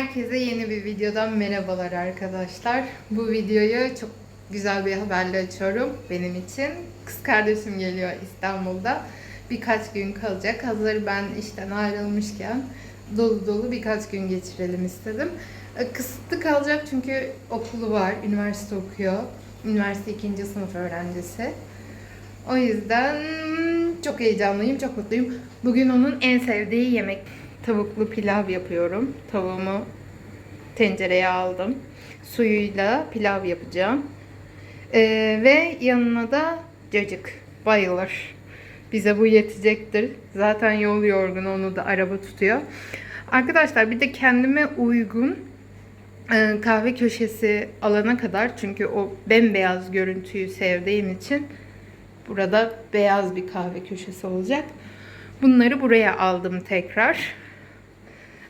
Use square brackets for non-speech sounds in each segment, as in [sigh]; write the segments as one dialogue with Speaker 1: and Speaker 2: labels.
Speaker 1: Herkese yeni bir videodan merhabalar arkadaşlar. Bu videoyu çok güzel bir haberle açıyorum benim için. Kız kardeşim geliyor İstanbul'da. Birkaç gün kalacak. Hazır ben işten ayrılmışken dolu dolu birkaç gün geçirelim istedim. E, Kısıtlı kalacak çünkü okulu var, üniversite okuyor. Üniversite ikinci sınıf öğrencisi. O yüzden çok heyecanlıyım, çok mutluyum. Bugün onun en sevdiği yemek tavuklu pilav yapıyorum. Tavuğumu tencereye aldım. Suyuyla pilav yapacağım. Ee, ve yanına da cacık. Bayılır. Bize bu yetecektir. Zaten yol yorgun onu da araba tutuyor. Arkadaşlar bir de kendime uygun e, kahve köşesi alana kadar çünkü o bembeyaz görüntüyü sevdiğim için burada beyaz bir kahve köşesi olacak. Bunları buraya aldım tekrar.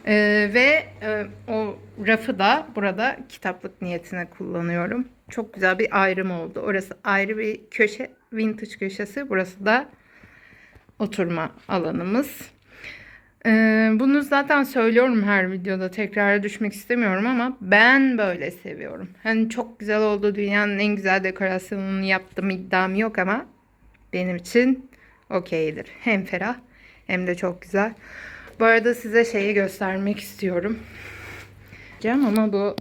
Speaker 1: Ee, ve e, o rafı da burada kitaplık niyetine kullanıyorum. Çok güzel bir ayrım oldu. Orası ayrı bir köşe, vintage köşesi. Burası da oturma alanımız. Ee, bunu zaten söylüyorum her videoda. Tekrara düşmek istemiyorum ama ben böyle seviyorum. Hani çok güzel oldu. Dünyanın en güzel dekorasyonunu yaptım iddiam yok ama benim için okeydir. Hem ferah hem de çok güzel. Bu arada size şeyi göstermek istiyorum. Ama bu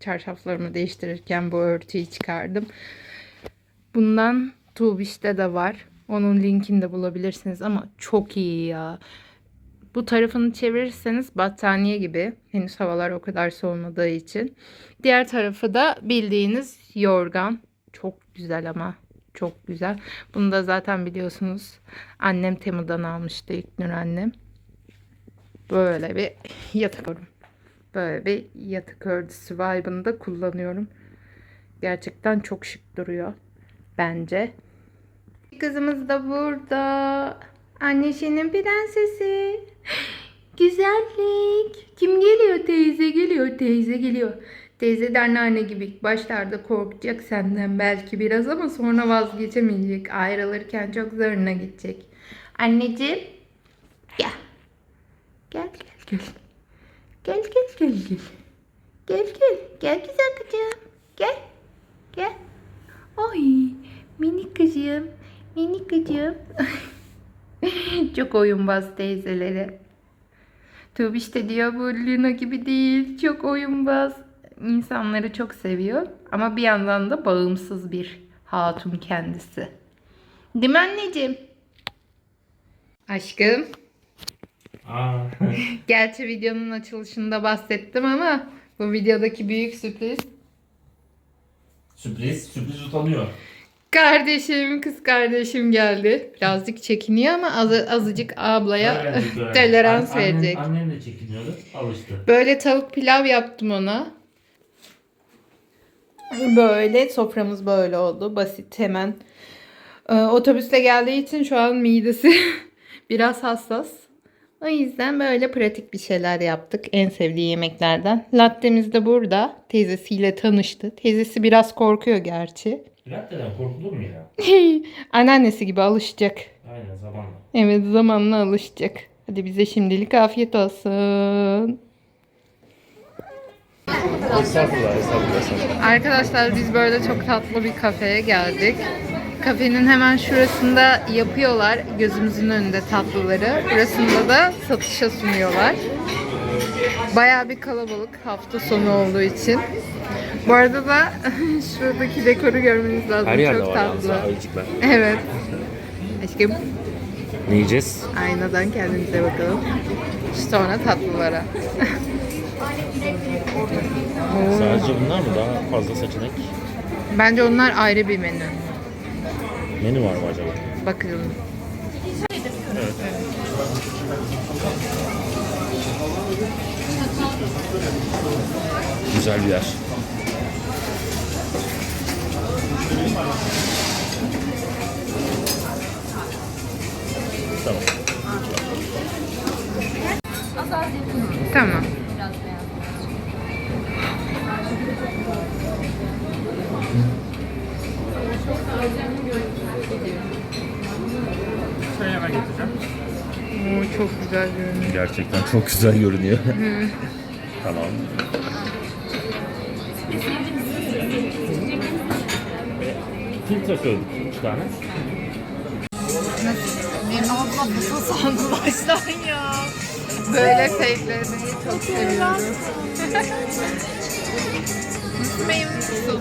Speaker 1: çarşaflarımı değiştirirken bu örtüyü çıkardım. Bundan Tubiş'te de var. Onun linkini de bulabilirsiniz ama çok iyi ya. Bu tarafını çevirirseniz battaniye gibi. Henüz havalar o kadar soğumadığı için. Diğer tarafı da bildiğiniz yorgan. Çok güzel ama. Çok güzel. Bunu da zaten biliyorsunuz. Annem Temu'dan almıştı İlknur annem. Böyle bir yatak örtüm. Böyle bir yatak örtüsü vibe'ını kullanıyorum. Gerçekten çok şık duruyor. Bence. Kızımız da burada. Annesinin prensesi. Güzellik. Kim geliyor? Teyze geliyor. Teyze geliyor. Teyze de anneanne gibi başlarda korkacak senden belki biraz ama sonra vazgeçemeyecek. Ayrılırken çok zoruna gidecek. Anneciğim. Gel. Gel gel gel. Gel gel gel gel. Gel gel. Güzel kızım. Gel. Gel. Ay minik kızım. Minik kızım. [laughs] Çok oyunbaz teyzeleri. Tuğbiş de diyor bu Luna gibi değil. Çok oyunbaz. İnsanları çok seviyor. Ama bir yandan da bağımsız bir hatun kendisi. Değil mi anneciğim? Aşkım. [laughs] Gerçi videonun açılışında bahsettim ama bu videodaki büyük sürpriz.
Speaker 2: sürpriz, sürpriz utanıyor.
Speaker 1: Kardeşim, kız kardeşim geldi. Birazcık çekiniyor ama az, azıcık ablaya
Speaker 2: Öğrendik, [laughs] öğrendik.
Speaker 1: tolerans
Speaker 2: An- annem-
Speaker 1: verecek.
Speaker 2: Annem de çekiniyordu, alıştı.
Speaker 1: Böyle tavuk pilav yaptım ona. Böyle soframız böyle oldu. Basit hemen. Ee, otobüsle geldiği için şu an midesi [laughs] biraz hassas. O yüzden böyle pratik bir şeyler yaptık. En sevdiği yemeklerden. Latte'miz de burada. Teyzesiyle tanıştı. Teyzesi biraz korkuyor gerçi.
Speaker 2: Latte'den korkulur mu ya? [laughs]
Speaker 1: Anneannesi gibi alışacak.
Speaker 2: Aynen zamanla.
Speaker 1: Evet zamanla alışacak. Hadi bize şimdilik afiyet olsun.
Speaker 2: Estağfurullah, estağfurullah.
Speaker 1: Arkadaşlar biz böyle çok tatlı bir kafeye geldik. Kafenin hemen şurasında yapıyorlar gözümüzün önünde tatlıları. Burasında da satışa sunuyorlar. Bayağı bir kalabalık hafta sonu olduğu için. Bu arada da [laughs] şuradaki dekoru görmeniz lazım.
Speaker 3: Her yerde
Speaker 1: çok
Speaker 3: var yalnız
Speaker 1: tatlı.
Speaker 3: ha, ayıcıklar.
Speaker 1: Evet. Aşkım
Speaker 3: Ne yiyeceğiz?
Speaker 1: aynadan kendimize bakalım. Sonra tatlılara. [laughs] Oo.
Speaker 3: Sadece bunlar mı? Daha fazla seçenek.
Speaker 1: Bence onlar ayrı bir menü.
Speaker 3: Menü var mı acaba?
Speaker 1: Bakalım.
Speaker 3: Güzel bir yer. Tamam.
Speaker 1: Tamam.
Speaker 2: Çay hemen getireceğim.
Speaker 1: Oo, çok güzel görünüyor.
Speaker 3: Gerçekten çok güzel görünüyor. Tamam. Filtre söyledik üç tane.
Speaker 1: Benim abla nasıl sandı baştan ya. Böyle fake'lemeyi çok seviyorum. [laughs] Nasıl?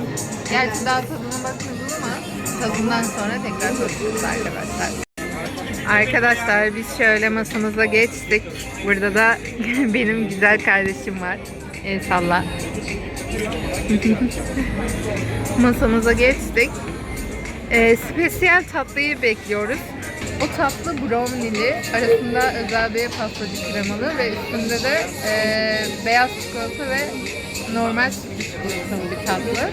Speaker 1: Gerçi daha tadına bakmadım ama tadından sonra tekrar konuşuruz arkadaşlar. Arkadaşlar biz şöyle masamıza geçtik. Burada da [laughs] benim güzel kardeşim var. El salla. [laughs] Masamıza geçtik. Ee, spesiyel tatlıyı bekliyoruz. O tatlı brownie'li, arasında özel bir pastacı kremalı ve üstünde de e, beyaz çikolata ve normal bir tatlı.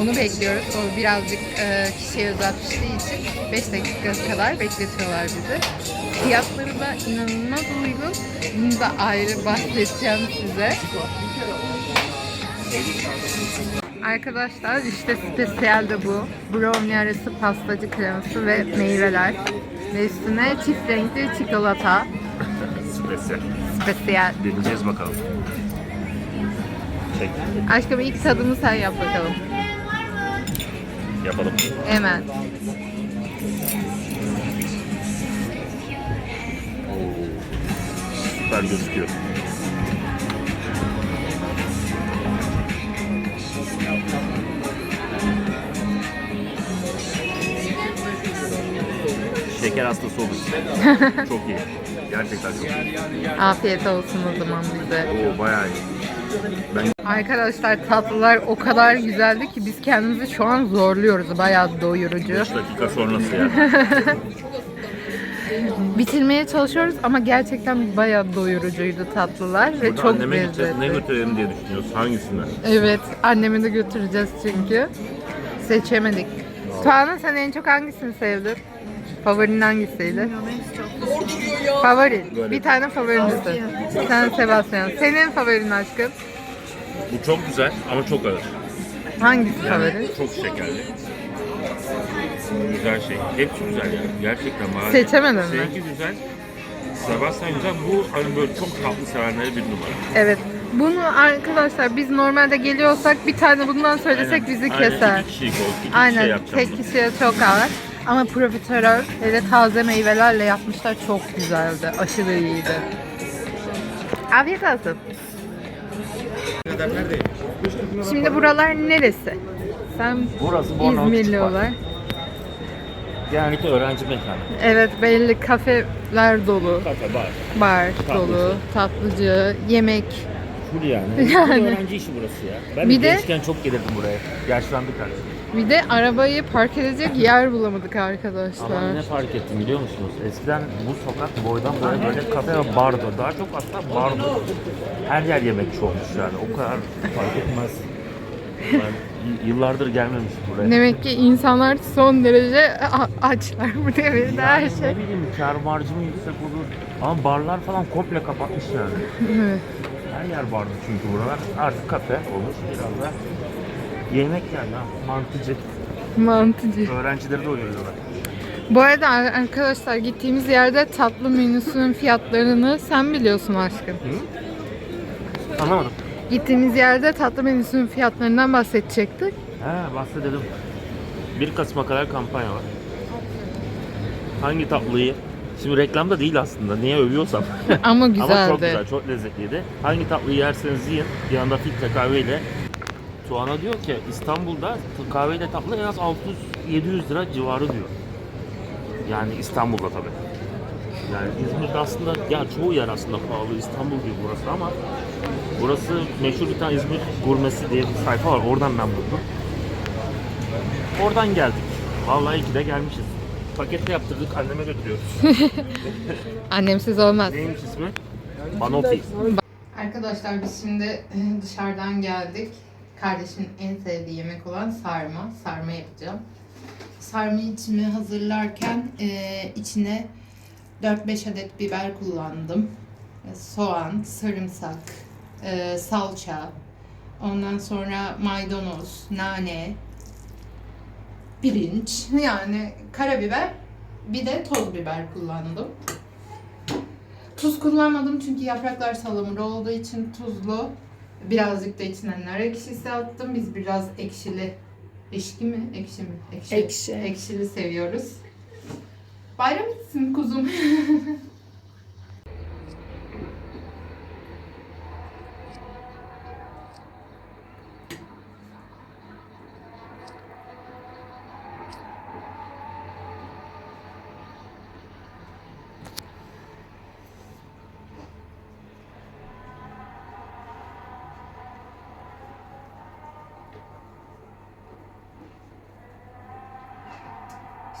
Speaker 1: Onu bekliyoruz. O birazcık e, kişiye özel piştiği için 5 dakika kadar bekletiyorlar bizi. Fiyatları da inanılmaz uygun. Bunu da ayrı bahsedeceğim size. Arkadaşlar işte spesiyel de bu. Brownie arası pastacı kreması ve meyveler. Ve üstüne çift renkli çikolata.
Speaker 3: Spesiyel.
Speaker 1: Spesiyel.
Speaker 3: Deneyeceğiz bakalım. Çek.
Speaker 1: Aşkım ilk tadımı sen yap bakalım.
Speaker 3: Yapalım.
Speaker 1: Hemen.
Speaker 3: Oo. Süper gözüküyor. Şeker hastası olur. [laughs] çok iyi. Gerçekten çok iyi.
Speaker 1: Afiyet olsun o zaman bize.
Speaker 3: Oo bayağı iyi. Ben
Speaker 1: Arkadaşlar tatlılar o kadar güzeldi ki biz kendimizi şu an zorluyoruz. Bayağı doyurucu.
Speaker 3: 5 dakika sonrası ya. [laughs]
Speaker 1: Bitirmeye çalışıyoruz ama gerçekten bayağı doyurucuydu tatlılar ve
Speaker 3: Burada
Speaker 1: çok
Speaker 3: anneme gideceğiz. Ne
Speaker 1: lezzetli.
Speaker 3: götürelim diye düşünüyoruz. Hangisinden?
Speaker 1: Evet, annemi de götüreceğiz çünkü. Seçemedik. Tuana sen en çok hangisini sevdin? Favorin hangisiydi? Favori.
Speaker 3: Böyle.
Speaker 1: Bir tane favorinizi. Sen Sebastian. Senin favorin aşkım?
Speaker 3: Bu çok güzel ama çok ağır.
Speaker 1: Hangisi
Speaker 3: Yani
Speaker 1: favorin?
Speaker 3: çok şekerli. Güzel şey. Hepsi güzel yani. Gerçekten var.
Speaker 1: Seçemedin mi?
Speaker 3: Seninki güzel. Sebastian güzel. Bu hani böyle çok tatlı sevenlere bir numara.
Speaker 1: Evet. Bunu arkadaşlar biz normalde geliyorsak bir tane bundan söylesek bizi
Speaker 3: Aynen.
Speaker 1: keser.
Speaker 3: İki kişilik olsun. İki
Speaker 1: Aynen.
Speaker 3: kişiye yapacağım
Speaker 1: Tek
Speaker 3: bunu.
Speaker 1: kişiye çok ağır. Ama profiterol ve taze meyvelerle yapmışlar. Çok güzeldi. Aşırı iyiydi. Afiyet olsun. Şimdi buralar neresi? Sen
Speaker 3: Burası Bornova Küçük
Speaker 1: İzmirli
Speaker 3: Park.
Speaker 1: olarak.
Speaker 3: Genellikle öğrenci mekanı.
Speaker 1: Evet belli kafeler dolu.
Speaker 3: Kafe, bar.
Speaker 1: Bar
Speaker 3: Tatlıcı.
Speaker 1: dolu. Tatlıcı, yemek.
Speaker 3: Full yani. [laughs]
Speaker 1: Yani.
Speaker 3: Öğrenci işi burası ya. Ben
Speaker 1: Bir
Speaker 3: de
Speaker 1: de-
Speaker 3: gençken çok gelirdim buraya. Yaşlandık artık.
Speaker 1: Bir de arabayı park edecek yer bulamadık
Speaker 3: Ama
Speaker 1: arkadaşlar.
Speaker 3: ne fark ettim biliyor musunuz? Eskiden bu sokak boydan boya böyle kafe ve bardı. Daha çok aslında bardı. Her yer yemekçi olmuş yani. O kadar fark etmez. Ben y- yıllardır gelmemişim buraya.
Speaker 1: Demek ki insanlar son derece a- açlar bu devirde her
Speaker 3: Yani
Speaker 1: şey.
Speaker 3: Ne bileyim kar marjı yüksek olur. Ama barlar falan komple kapatmış yani.
Speaker 1: Evet.
Speaker 3: Her yer bardı çünkü buralar. Artık kafe olmuş biraz da. Yemek yani ha, mantıcı.
Speaker 1: Mantıcı.
Speaker 3: Öğrencileri doyuruyorlar.
Speaker 1: Bu arada ar- arkadaşlar gittiğimiz yerde tatlı menüsünün fiyatlarını sen biliyorsun aşkım.
Speaker 3: Anlamadım.
Speaker 1: Gittiğimiz yerde tatlı menüsünün fiyatlarından bahsedecektik.
Speaker 3: He bahsedelim. 1 Kasım'a kadar kampanya var. Hangi tatlıyı? Şimdi reklamda değil aslında. Niye övüyorsam.
Speaker 1: Ama güzeldi. [laughs]
Speaker 3: Ama çok güzel, çok lezzetliydi. Hangi tatlıyı yerseniz yiyin. Anda filtre kahveyle. Tuana diyor ki İstanbul'da kahveyle tatlı en az 600-700 lira civarı diyor. Yani İstanbul'da tabii. Yani İzmir'de aslında, ya çoğu yer aslında pahalı. İstanbul gibi burası ama burası meşhur bir tane İzmir gurmesi diye bir sayfa var. Oradan ben buldum. Oradan geldik. Vallahi iyi ki de gelmişiz. Pakette yaptırdık, anneme götürüyoruz. [laughs]
Speaker 1: Annemsiz olmaz.
Speaker 3: Neymiş ismi? Banoffee.
Speaker 1: Arkadaşlar biz şimdi dışarıdan geldik. Kardeşimin en sevdiği yemek olan sarma. Sarma yapacağım. Sarma içimi hazırlarken e, içine 4-5 adet biber kullandım. E, Soğan, sarımsak, e, salça, ondan sonra maydanoz, nane, pirinç, yani karabiber, bir de toz biber kullandım. Tuz kullanmadım çünkü yapraklar salamura olduğu için tuzlu Birazcık da içine nar ekşisi attım. Biz biraz ekşili. Eşki mi? Ekşi mi? Ekşi.
Speaker 4: Ekşi.
Speaker 1: Ekşili seviyoruz. Bayram etsin kuzum. [laughs]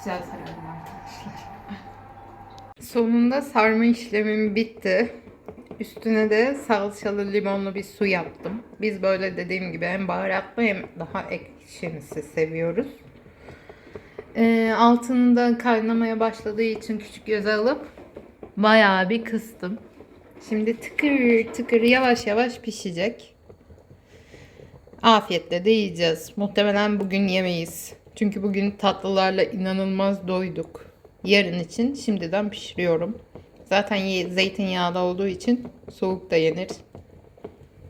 Speaker 1: Güzel sararım arkadaşlar. Sonunda sarma işlemim bitti. Üstüne de salçalı limonlu bir su yaptım. Biz böyle dediğim gibi hem baharatlı hem daha ekşimsi seviyoruz. Ee, altını da kaynamaya başladığı için küçük göze alıp bayağı bir kıstım. Şimdi tıkır tıkır yavaş yavaş pişecek. Afiyetle de yiyeceğiz. Muhtemelen bugün yemeyiz. Çünkü bugün tatlılarla inanılmaz doyduk. Yarın için şimdiden pişiriyorum. Zaten zeytinyağlı olduğu için soğuk da yenir.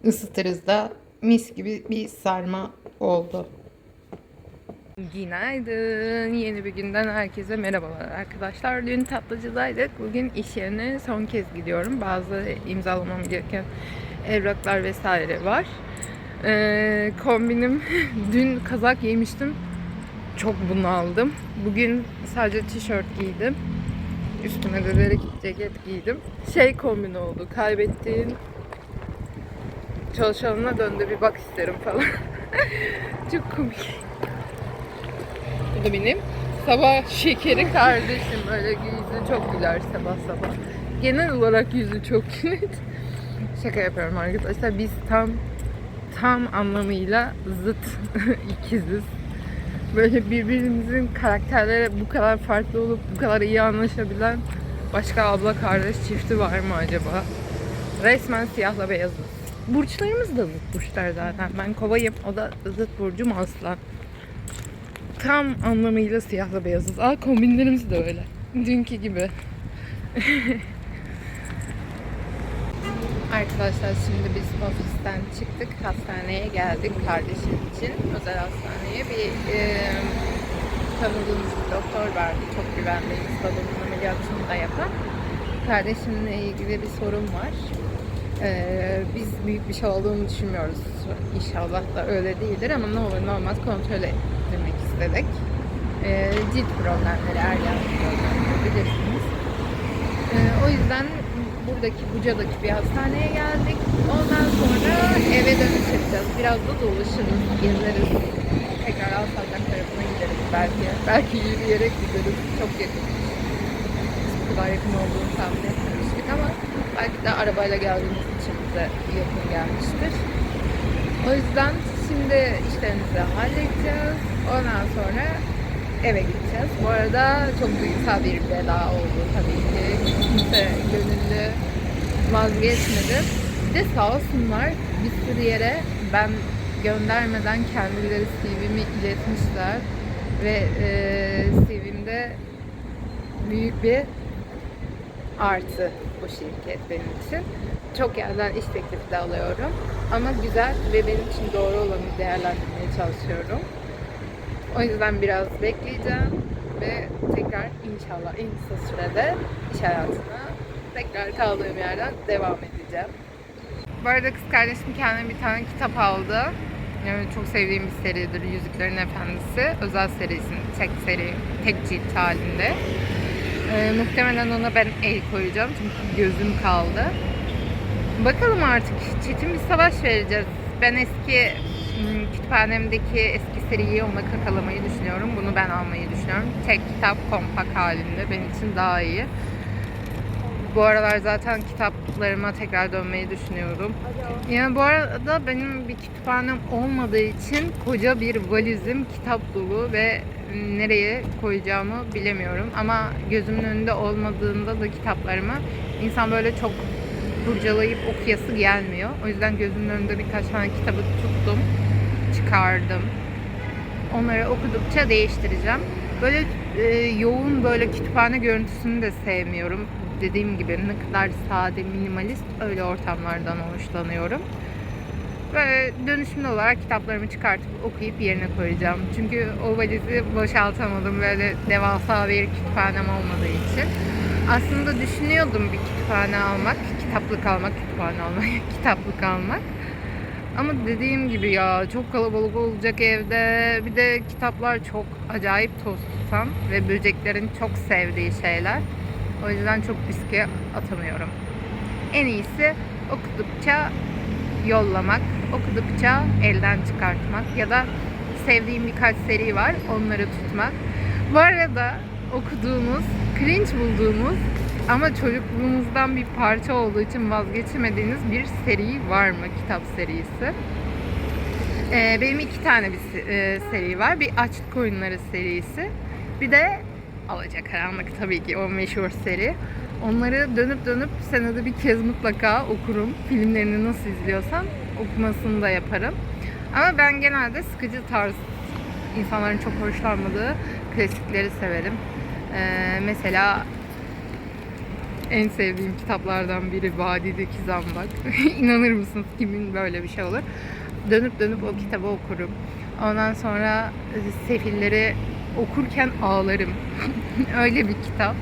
Speaker 1: Isıtırız da mis gibi bir sarma oldu. Günaydın. Yeni bir günden herkese merhabalar arkadaşlar. Dün tatlıcıdaydık. Bugün iş yerine son kez gidiyorum. Bazı imzalamam gereken evraklar vesaire var. Ee, kombinim [laughs] dün kazak giymiştim. Çok bunaldım. Bugün sadece tişört giydim. Üstüme de deri ceket giydim. Şey kombin oldu. Kaybettiğin çalışanına döndü bir bak isterim falan. [laughs] Çok komik. Bu da benim sabah şekeri kardeşim. Böyle yüzü çok güler sabah sabah. Genel olarak yüzü çok [laughs] güler. Şaka yapıyorum arkadaşlar. Biz tam tam anlamıyla zıt [laughs] ikiziz. Böyle birbirimizin karakterleri bu kadar farklı olup bu kadar iyi anlaşabilen başka abla kardeş çifti var mı acaba? Resmen siyahla beyazız. Burçlarımız da zıt burçlar zaten. Ben kovayım, o da zıt burcum aslan. Tam anlamıyla siyahla beyazız. Aa kombinlerimiz de öyle. Dünkü gibi. [laughs] Arkadaşlar şimdi biz ofisten çıktık. Hastaneye geldik kardeşim için. Özel hastaneye bir e, tanıdığımız bir doktor vardı. Çok güvendiğimiz babamın ameliyatını da yapan. Kardeşimle ilgili bir sorun var. E, biz büyük bir şey olduğunu düşünmüyoruz. İnşallah da öyle değildir ama ne olur ne olmaz kontrol ettirmek istedik. E, cilt problemleri, ergenlik problemleri bilirsiniz. E, o yüzden buradaki Buca'daki bir hastaneye geldik. Ondan sonra eve dönüş yapacağız. Biraz da dolaşırız, gezeriz. Tekrar Alsancak tarafına gideriz belki. Belki yürüyerek gideriz. Çok yakın. Bu kadar yakın olduğunu tahmin etmemiştik ama belki de arabayla geldiğimiz için bize yakın gelmiştir. O yüzden şimdi işlerimizi halledeceğiz. Ondan sonra eve gideceğiz. Bu arada çok duygusal bir veda oldu tabii ki. Kimse gönüllü vazgeçmedi. Bir de sağ olsunlar bir sürü yere ben göndermeden kendileri CV'mi iletmişler. Ve e, CV'mde büyük bir artı bu şirket benim için. Çok yerden iş teklifi de alıyorum. Ama güzel ve benim için doğru olanı değerlendirmeye çalışıyorum. O yüzden biraz bekleyeceğim ve tekrar inşallah en kısa sürede iş hayatına tekrar kaldığım yerden devam edeceğim. Bu arada kız kardeşim kendine bir tane kitap aldı. Yani çok sevdiğim bir seridir Yüzüklerin Efendisi. Özel serisinin tek seri, tek cilt halinde. Ee, muhtemelen ona ben el koyacağım çünkü gözüm kaldı. Bakalım artık çetin bir savaş vereceğiz. Ben eski kütüphanemdeki eski seriyi ona kakalamayı düşünüyorum. Bunu ben almayı düşünüyorum. Tek kitap kompak halinde benim için daha iyi. Bu aralar zaten kitaplarıma tekrar dönmeyi düşünüyorum. Yani bu arada benim bir kütüphanem olmadığı için koca bir valizim kitap dolu ve nereye koyacağımı bilemiyorum. Ama gözümün önünde olmadığında da kitaplarımı insan böyle çok kurcalayıp okuyası gelmiyor. O yüzden gözümün önünde birkaç tane kitabı tuttum, çıkardım. Onları okudukça değiştireceğim. Böyle e, yoğun böyle kütüphane görüntüsünü de sevmiyorum. Dediğim gibi ne kadar sade, minimalist öyle ortamlardan hoşlanıyorum. Böyle dönüşümlü olarak kitaplarımı çıkartıp okuyup yerine koyacağım. Çünkü o valizi boşaltamadım böyle devasa bir kütüphanem olmadığı için. Aslında düşünüyordum bir kütüphane almak, kitaplık almak, kütüphane almak, [laughs] kitaplık almak. Ama dediğim gibi ya çok kalabalık olacak evde. Bir de kitaplar çok acayip toz tutan ve böceklerin çok sevdiği şeyler. O yüzden çok riske atamıyorum. En iyisi okudukça yollamak, okudukça elden çıkartmak ya da sevdiğim birkaç seri var onları tutmak. Bu arada okuduğunuz, cringe bulduğunuz ama çocukluğunuzdan bir parça olduğu için vazgeçemediğiniz bir seri var mı? Kitap serisi. Ee, benim iki tane bir e, seri var. Bir Açlık Oyunları serisi. Bir de Alacakaranlık tabii ki o meşhur seri. Onları dönüp dönüp senede bir kez mutlaka okurum. Filmlerini nasıl izliyorsam okumasını da yaparım. Ama ben genelde sıkıcı tarz insanların çok hoşlanmadığı klasikleri severim. Ee, mesela en sevdiğim kitaplardan biri Vadideki Zambak. [laughs] İnanır mısınız kimin böyle bir şey olur? Dönüp dönüp o kitabı okurum. Ondan sonra e, Sefilleri okurken ağlarım. [laughs] Öyle bir kitap.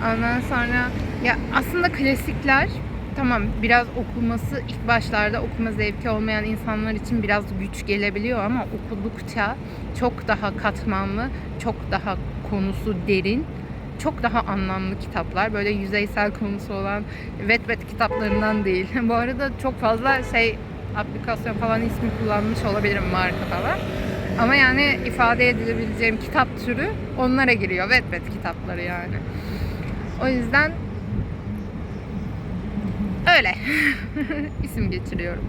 Speaker 1: Ondan sonra ya aslında klasikler tamam biraz okunması ilk başlarda okuma zevki olmayan insanlar için biraz güç gelebiliyor ama okudukça çok daha katmanlı, çok daha konusu derin, çok daha anlamlı kitaplar. Böyle yüzeysel konusu olan vet kitaplarından değil. [laughs] Bu arada çok fazla şey aplikasyon falan ismi kullanmış olabilirim markalar. Ama yani ifade edilebileceğim kitap türü onlara giriyor. Vet kitapları yani. O yüzden öyle [laughs] isim geçiriyorum.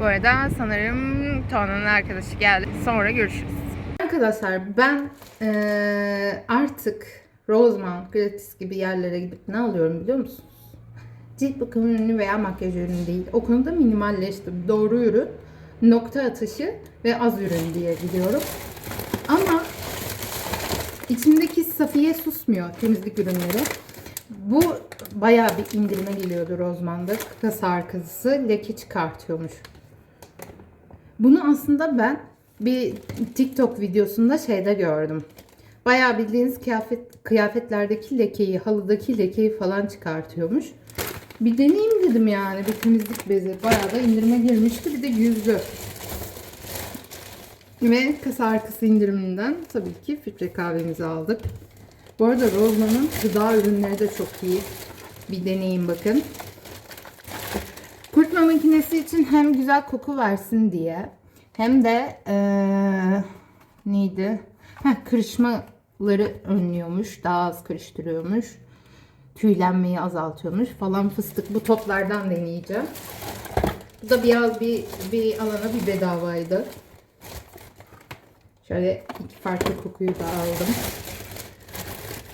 Speaker 1: Bu arada sanırım Tuana'nın arkadaşı geldi. Sonra görüşürüz. Arkadaşlar ben eee, artık Roseman, Gratis gibi yerlere gidip ne alıyorum biliyor musunuz? Cilt bakım ürünü veya makyaj ürünü değil. O konuda minimalleştim. Doğru ürün, nokta atışı ve az ürün diye biliyorum. Ama içindeki Safiye susmuyor temizlik ürünleri. Bu bayağı bir indirime geliyordu Rozman'da. Kasa arkası leke çıkartıyormuş. Bunu aslında ben bir TikTok videosunda şeyde gördüm. Bayağı bildiğiniz kıyafet, kıyafetlerdeki lekeyi, halıdaki lekeyi falan çıkartıyormuş. Bir deneyeyim dedim yani bir temizlik bezi. Bayağı da indirime girmişti. Bir de yüzlü. Ve kasa arkası indiriminden tabii ki filtre kahvemizi aldık. Bu arada Rozman'ın gıda ürünleri de çok iyi. Bir deneyin bakın. Kurutma makinesi için hem güzel koku versin diye hem de eee, neydi? Heh, kırışmaları önlüyormuş. Daha az kırıştırıyormuş. Tüylenmeyi azaltıyormuş falan fıstık. Bu toplardan deneyeceğim. Bu da biraz bir, bir alana bir bedavaydı. Şöyle iki farklı kokuyu da aldım.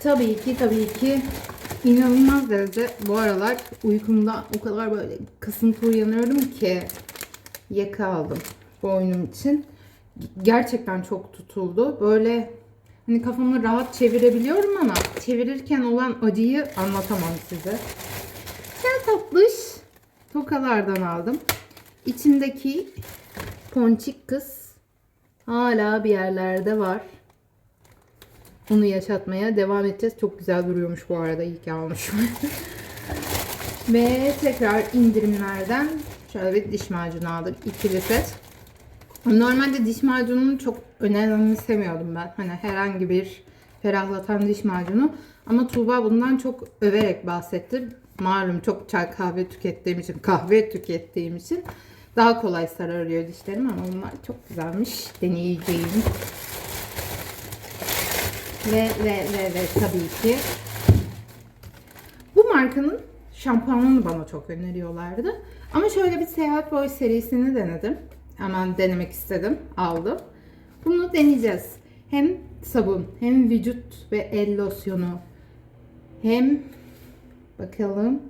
Speaker 1: Tabii ki tabii ki inanılmaz derece bu aralar uykumda o kadar böyle kasıntı uyanıyorum ki yaka aldım boynum için. Gerçekten çok tutuldu. Böyle hani kafamı rahat çevirebiliyorum ama çevirirken olan acıyı anlatamam size. Gel tatlış. Tokalardan aldım. İçindeki ponçik kız hala bir yerlerde var. Onu yaşatmaya devam edeceğiz. Çok güzel duruyormuş bu arada. İyi ki almışım. [laughs] Ve tekrar indirimlerden şöyle bir diş macunu aldık. İkili set. Normalde diş macununu çok önemsemiyordum ben. Hani herhangi bir ferahlatan diş macunu. Ama Tuğba bundan çok överek bahsetti. Malum çok çay kahve tükettiğim için, kahve tükettiğim için daha kolay sararıyor dişlerim ama bunlar çok güzelmiş. Deneyeceğim. Ve ve ve ve tabii ki bu markanın şampuanını bana çok öneriyorlardı. Ama şöyle bir Seyahat Boy serisini denedim. Hemen denemek istedim. Aldım. Bunu deneyeceğiz. Hem sabun, hem vücut ve el losyonu, hem bakalım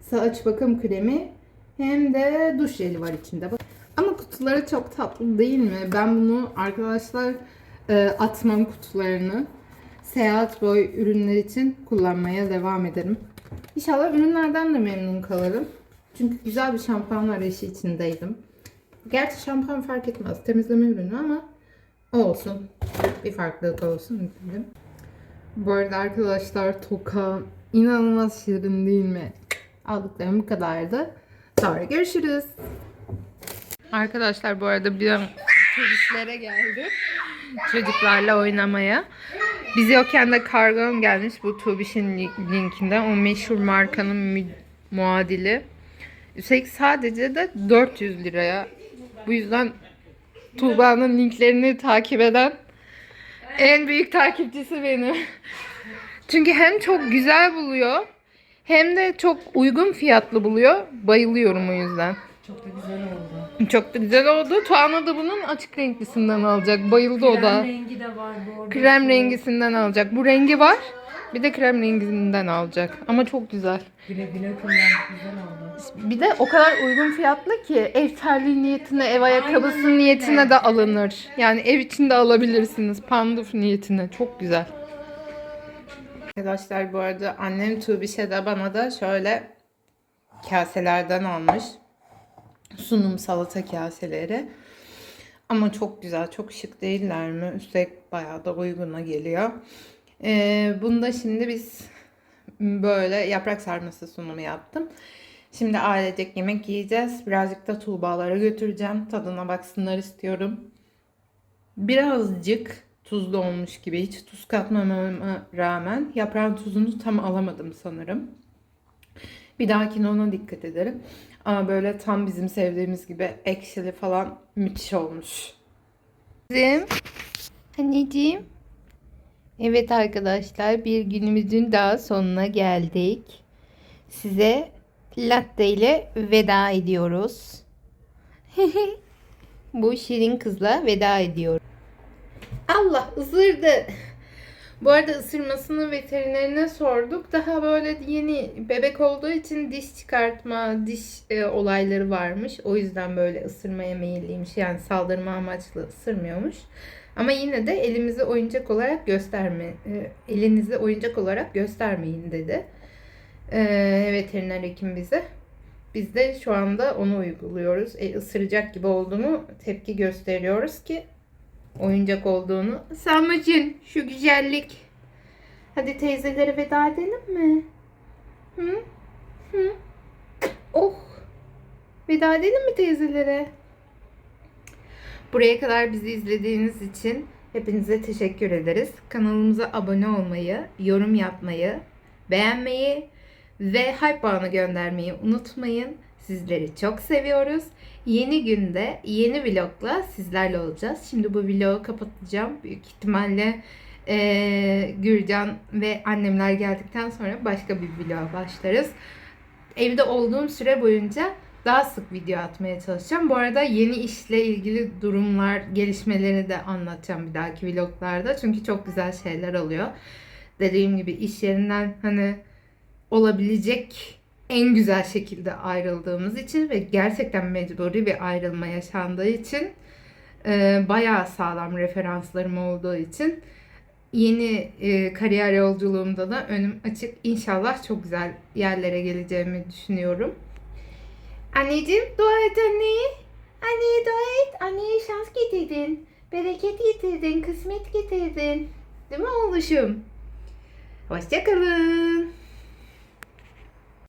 Speaker 1: saç bakım kremi, hem de duş jeli var içinde. Ama kutuları çok tatlı değil mi? Ben bunu arkadaşlar e, atmam kutularını. Seyahat boy ürünler için kullanmaya devam ederim. İnşallah ürünlerden de memnun kalırım. Çünkü güzel bir şampuan arayışı içindeydim. Gerçi şampuan fark etmez. Temizleme ürünü ama olsun. Bir farklılık olsun dedim. Bu arada arkadaşlar toka inanılmaz şirin değil mi? Aldıklarım bu kadardı. Sonra görüşürüz. Arkadaşlar bu arada bir an turistlere geldim. Çocuklarla oynamaya. Biz yokken de kargom gelmiş bu Tubiş'in li- linkinden. O meşhur markanın muadili. Üstelik sadece de 400 liraya. Bu yüzden Tuğba'nın linklerini takip eden en büyük takipçisi benim. Çünkü hem çok güzel buluyor hem de çok uygun fiyatlı buluyor. Bayılıyorum o yüzden.
Speaker 4: Çok da güzel oldu.
Speaker 1: Çok da güzel oldu. Tuana da bunun açık renklisinden alacak. Bayıldı o da.
Speaker 4: Krem rengi de var bu arada.
Speaker 1: Krem rengisinden alacak. Bu rengi var. Bir de krem renginden alacak. Ama çok güzel.
Speaker 4: Güle güle kullan. Güzel oldu.
Speaker 1: Bir de o kadar uygun fiyatlı ki ev terliği niyetine, ev ayakkabısı
Speaker 4: Aynen öyle.
Speaker 1: niyetine de alınır. Yani ev içinde alabilirsiniz. Panduf niyetine. Çok güzel. Arkadaşlar bu arada annem Tubişe de bana da şöyle kaselerden almış. Sunum salata kaseleri. Ama çok güzel, çok şık değiller mi? Üstelik bayağı da uyguna geliyor. Ee, bunda şimdi biz böyle yaprak sarması sunumu yaptım. Şimdi ailecek yemek yiyeceğiz. Birazcık da Tuğba'lara götüreceğim. Tadına baksınlar istiyorum. Birazcık tuzlu olmuş gibi. Hiç tuz katmamama rağmen yaprağın tuzunu tam alamadım sanırım. Bir dahakine ona dikkat ederim. Ama böyle tam bizim sevdiğimiz gibi ekşili falan müthiş olmuş. Bizim anneciğim. Evet arkadaşlar bir günümüzün daha sonuna geldik. Size latte ile veda ediyoruz. [laughs] Bu şirin kızla veda ediyorum. Allah ısırdı. Bu arada ısırmasını veterinerine sorduk. Daha böyle yeni bebek olduğu için diş çıkartma, diş e, olayları varmış. O yüzden böyle ısırmaya meyilliymiş. Yani saldırma amaçlı ısırmıyormuş. Ama yine de elimizi oyuncak olarak gösterme, e, elinizi oyuncak olarak göstermeyin dedi. E, veteriner hekim bize. Biz de şu anda onu uyguluyoruz. E, ısıracak gibi olduğunu tepki gösteriyoruz ki oyuncak olduğunu. Samacın şu güzellik. Hadi teyzelere veda edelim mi? Hı? Hı? Oh. Veda edelim mi teyzelere? Buraya kadar bizi izlediğiniz için hepinize teşekkür ederiz. Kanalımıza abone olmayı, yorum yapmayı, beğenmeyi ve hype bağını göndermeyi unutmayın. Sizleri çok seviyoruz. Yeni günde yeni vlogla sizlerle olacağız. Şimdi bu vlogu kapatacağım. Büyük ihtimalle eee Gürcan ve annemler geldikten sonra başka bir vloga başlarız. Evde olduğum süre boyunca daha sık video atmaya çalışacağım. Bu arada yeni işle ilgili durumlar, gelişmeleri de anlatacağım bir dahaki vloglarda. Çünkü çok güzel şeyler oluyor. Dediğim gibi iş yerinden hani olabilecek en güzel şekilde ayrıldığımız için ve gerçekten mecburi bir ayrılma yaşandığı için e, bayağı sağlam referanslarım olduğu için yeni e, kariyer yolculuğumda da önüm açık. İnşallah çok güzel yerlere geleceğimi düşünüyorum. Anneciğim dua et anneye. Anneye dua et. Anneye şans getirdin. Bereket getirdin. Kısmet getirdin. Değil mi oğluşum? Hoşçakalın.